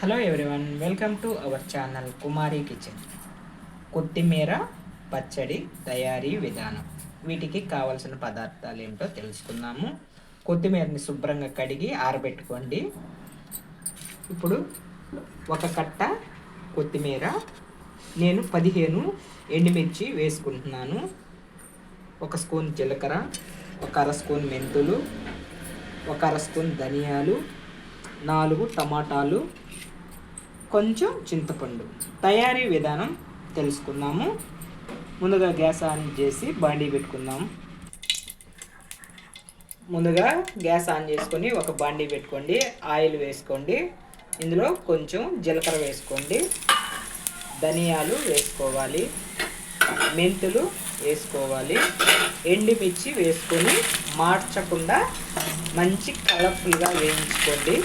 Hello everyone welcome to our channel Kumari kitchen కొత్తిమీర పచ్చడి తయారీ విధానం. వీటికి కావలసిన పదార్థాలు ఏమిటో తెలుసుకుందాము. కొత్తిమీరని శుభ్రంగా కడిగి ఆరబెట్టుకోండి. ఇప్పుడు ఒక కట్ట కొత్తిమీర నేను పదిహేను ఎండుమిర్చి వేసుకుంటున్నాను. ఒక స్పూన్ జీలకర్ర ఒక అర స్పూన్ మెంతులు ఒక అర స్పూన్ ధనియాలు నాలుగు టమాటాలు కొంచెం చింతపండు తయారీ విధానం తెలుసుకుందాము. ముందుగా గ్యాస్ ఆన్ చేసి బాండీ పెట్టుకుందాం. ముందుగా గ్యాస్ ఆన్ చేసుకొని ఒక బాండీ పెట్టుకోండి. ఆయిల్ వేసుకోండి. ఇందులో కొంచెం జీలకర్ర వేసుకోండి. ధనియాలు వేసుకోవాలి. మెంతులు వేసుకోవాలి. ఎండుమిర్చి వేసుకొని మార్చకుండా మంచి కలర్ఫుల్గా వేయించుకోండి.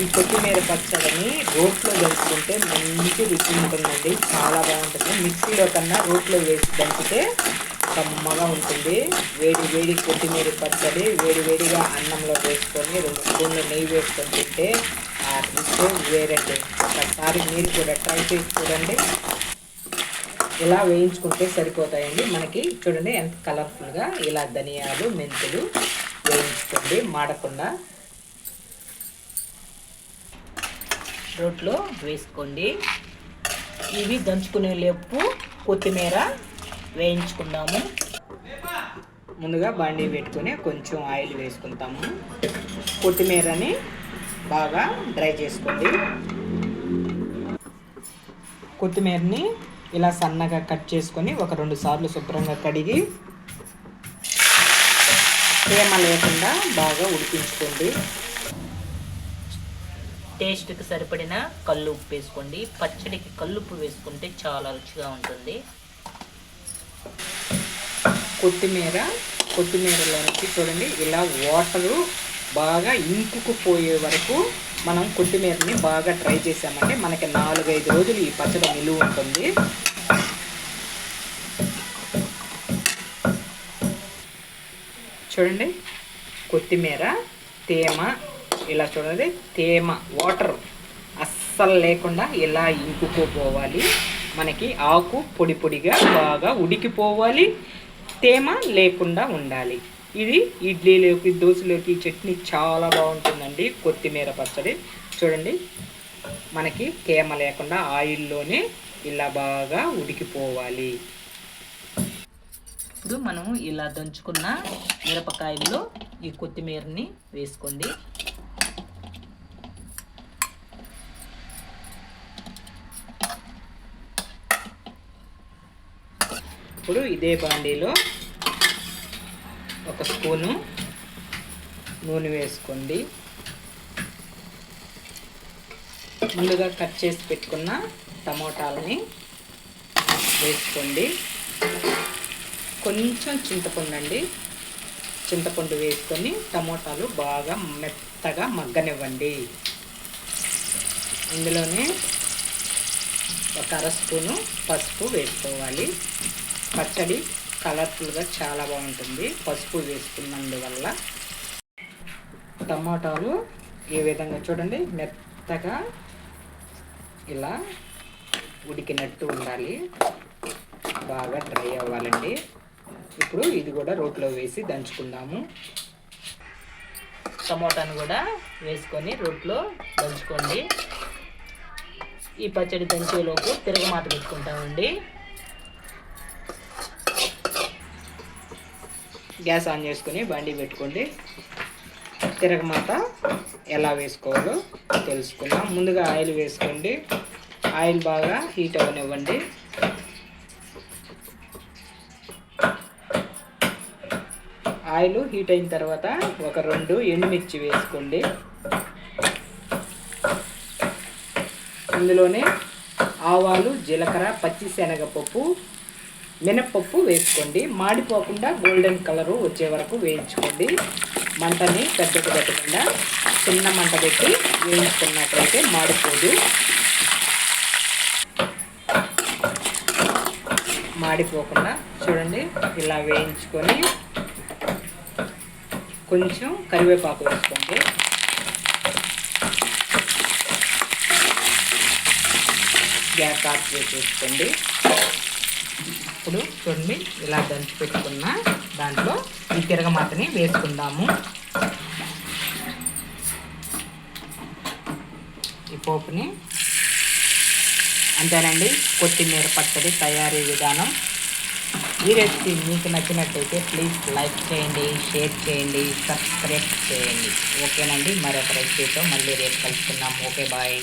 ఈ కొత్తిమీర పచ్చడిని రోట్లో దంచుకుంటే మంచి రుచి ఉంటుందండి. చాలా బాగుంటుంది. మిక్సీలో కన్నా రోట్లో వేసి దంచితే కమ్మగా ఉంటుంది. వేడి వేడి కొత్తిమీర పచ్చడి వేడి వేడిగా అన్నంలో వేసుకొని రెండు స్పూన్లు నెయ్యి వేసుకొని తింటే ఆ రుచి వేరండి. ఒకసారి మీరు కూడా ట్రై చేసి చూడండి. ఇలా వేయించుకుంటే సరిపోతాయండి. మనకి చూడండి ఎంత కలర్ఫుల్గా ఇలా ధనియాలు మెంతులు వేయించుకోండి. మాడకుండా రోట్లో వేసుకోండి. ఇవి దంచుకునే లేపు కొత్తిమీర వేయించుకుందాము. ముందుగా బండి పెట్టుకొని కొంచెం ఆయిల్ వేసుకుంటాము. కొత్తిమీరని బాగా డ్రై చేసుకోండి. కొత్తిమీరని ఇలా సన్నగా కట్ చేసుకొని ఒక రెండు సార్లు శుభ్రంగా కడిగి తేమ లేకుండా బాగా ఉడికించుకోండి. టేస్ట్కి సరిపడిన కళ్ళు ఉప్పు వేసుకోండి. పచ్చడికి కల్లుప్పు వేసుకుంటే చాలా రుచిగా ఉంటుంది. కొత్తిమీర కొత్తిమీరలోకి చూడండి. ఇలా వాటరు బాగా ఇంకుకుపోయే వరకు మనం కొత్తిమీరని బాగా ట్రై చేసామంటే మనకి నాలుగైదు రోజులు ఈ పచ్చడి నిలువ ఉంటుంది. చూడండి. కొత్తిమీర తేమ ఇలా చూడండి తేమ వాటర్ అస్సలు లేకుండా ఇలా ఇంకుకోపోవాలి మనకి ఆకు పొడి పొడిగా బాగా ఉడికిపోవాలి. తేమ లేకుండా ఉండాలి. ఇది ఇడ్లీలోకి దోశలోకి చట్నీ చాలా బాగుంటుందండి. కొత్తిమీర పచ్చడి. చూడండి మనకి తేమ లేకుండా ఆయిల్లోనే ఇలా బాగా ఉడికిపోవాలి. ఇప్పుడు మనం ఇలా దంచుకున్న మిరపకాయల్లో ఈ కొత్తిమీరని వేసుకోండి. ఇప్పుడు ఇదే బాండీలో ఒక స్పూను నూనె వేసుకోండి. ముందుగా కట్ చేసి పెట్టుకున్న టమోటాలని వేసుకోండి. కొంచెం చింతపండు అండి. చింతపండు వేసుకొని టమోటాలు బాగా మెత్తగా మగ్గనివ్వండి. ఇందులోనే ఒక అర స్పూను పసుపు వేసుకోవాలి. పచ్చడి కలర్ఫుల్గా చాలా బాగుంటుంది. పసుపు వేసుకున్నందువల్ల టమాటాలు ఈ విధంగా చూడండి మెత్తగా ఇలా ఉడికినట్టు ఉండాలి. బాగా డ్రై అవ్వాలండి. ఇప్పుడు ఇది కూడా రోట్లో వేసి దంచుకుందాము. టమోటాను కూడా వేసుకొని రోట్లో దంచుకోండి. ఈ పచ్చడి దంచేలోపు తిరగమాత పెట్టుకుంటామండి. గ్యాస్ ఆన్ చేసుకుని బండి పెట్టుకోండి. తిరగమాత ఎలా వేసుకోవాలో తెలుసుకుందాం. ముందుగా ఆయిల్ వేసుకోండి. ఆయిల్ బాగా హీట్ అవ్వనివ్వండి. ఆయిల్ హీట్ అయిన తర్వాత ఒక రెండు ఎండుమిర్చి వేసుకోండి. ఇందులోనే ఆవాలు జీలకర్ర పచ్చి శనగపప్పు మినప్పప్పు వేసుకోండి. మాడిపోకుండా గోల్డెన్ కలరు వచ్చే వరకు వేయించుకోండి. మంటని పెద్దకు పెట్టకుండా చిన్న మంట పెట్టి వేయించుకున్నట్లయితే మాడిపోదు. మాడిపోకుండా చూడండి ఇలా వేయించుకొని కొంచెం కరివేపాకు వేసుకోండి. గ్యాస్ ఆఫ్ చేసేసుకోండి. ఇప్పుడు చూడండి ఇలా దంచి పెట్టుకున్న దాంట్లో ఈ తిరగమాతని వేసుకుందాము. ఈ పోపుని అంతేనండి కొత్తిమీర పచ్చడి తయారీ విధానం. ఈ రెసిపీ మీకు నచ్చినట్టయితే ప్లీజ్ లైక్ చేయండి షేర్ చేయండి సబ్స్క్రైబ్ చేయండి. ఓకేనండి మరొక రెసిపీతో మళ్ళీ రేపు కలుసుకుందాం. Okay bye.